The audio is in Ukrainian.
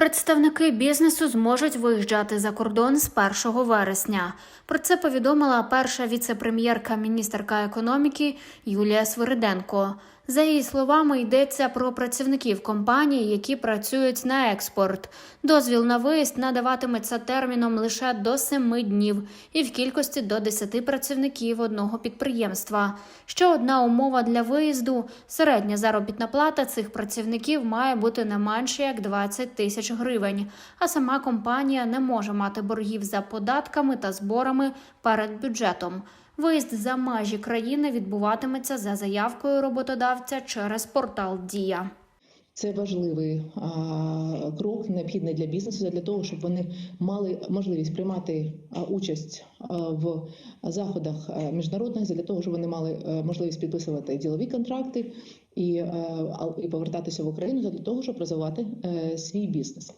Представники бізнесу зможуть виїжджати за кордон з 1 вересня. Про це повідомила перша віце-прем'єрка міністерка економіки Юлія Свириденко. За її словами, йдеться про працівників компаній, які працюють на експорт. Дозвіл на виїзд надаватиметься терміном лише до 7 днів і в кількості до 10 працівників одного підприємства. Ще одна умова для виїзду: середня заробітна плата цих працівників має бути не менше як 20 тисяч гривень. А сама компанія не може мати боргів за податками та зборами перед бюджетом. Виїзд за межі країни відбуватиметься за заявкою роботодавця через портал Дія. Це важливий а, крок, необхідний для бізнесу, для того, щоб вони мали можливість приймати участь в заходах міжнародних, для того, щоб вони мали а, можливість підписувати ділові контракти і, а- і повертатися в Україну для того, щоб розвивати е, свій бізнес.